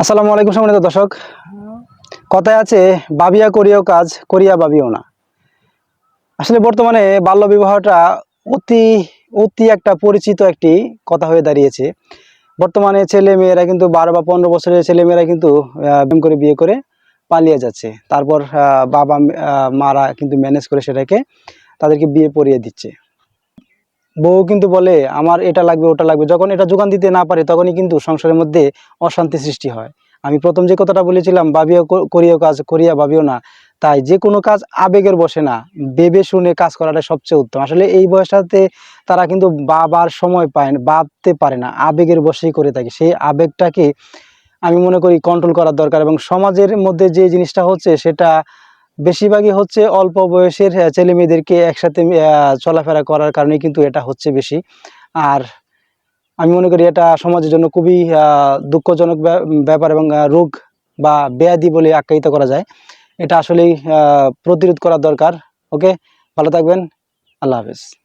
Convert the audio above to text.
আসসালামু আলাইকুম সম্মানিত দর্শক। কথায় আছে, বাবিয়া করিও কাজ, করিয়া বাবিও না। আসলে বর্তমানে বাল্য বিবাহটা অতি অতি একটা পরিচিত একটি কথা হয়ে দাঁড়িয়েছে। বর্তমানে ছেলে মেয়েরা কিন্তু বারো বা পনেরো বছরের ছেলে মেয়েরা কিন্তু প্রেম করে বিয়ে করে পালিয়ে যাচ্ছে। তারপর বাবা মারা কিন্তু ম্যানেজ করে সেটাকে তাদেরকে বিয়ে পড়িয়ে দিচ্ছে। বউ কিন্তু বলে, আমার এটা লাগবে, ওটা লাগবে। যখন এটা যোগান দিতে না পারে, তখনই কিন্তু সংসারের মধ্যে অশান্তি সৃষ্টি হয়। আমি প্রথম যে কথাটা বলেছিলাম, ভাবিও করিও কাজ, করিয়া ভাবিও না। তাই যে কোনো কাজ আবেগের বসে না, ভেবে শুনে কাজ করাটা সবচেয়ে উত্তম। আসলে এই বয়সটাতে তারা কিন্তু বাবার সময় পায় না, ভাবতে পারে না, আবেগের বসেই করে থাকে। সেই আবেগটাকে আমি মনে করি কন্ট্রোল করার দরকার এবং সমাজের মধ্যে যে জিনিসটা হচ্ছে, সেটা বেশিরভাগই হচ্ছে অল্প বয়সের ছেলে মেয়েদেরকে একসাথে চলাফেরা করার কারণে কিন্তু এটা হচ্ছে বেশি। আর আমি মনে করি এটা সমাজের জন্য খুবই দুঃখজনক ব্যা- ব্যাপার এবং রোগ বা ব্যাধি বলে আখ্যায়িত করা যায়। এটা আসলেই প্রতিরোধ করা দরকার। ওকে? ভালো থাকবেন। আল্লাহ হাফেজ।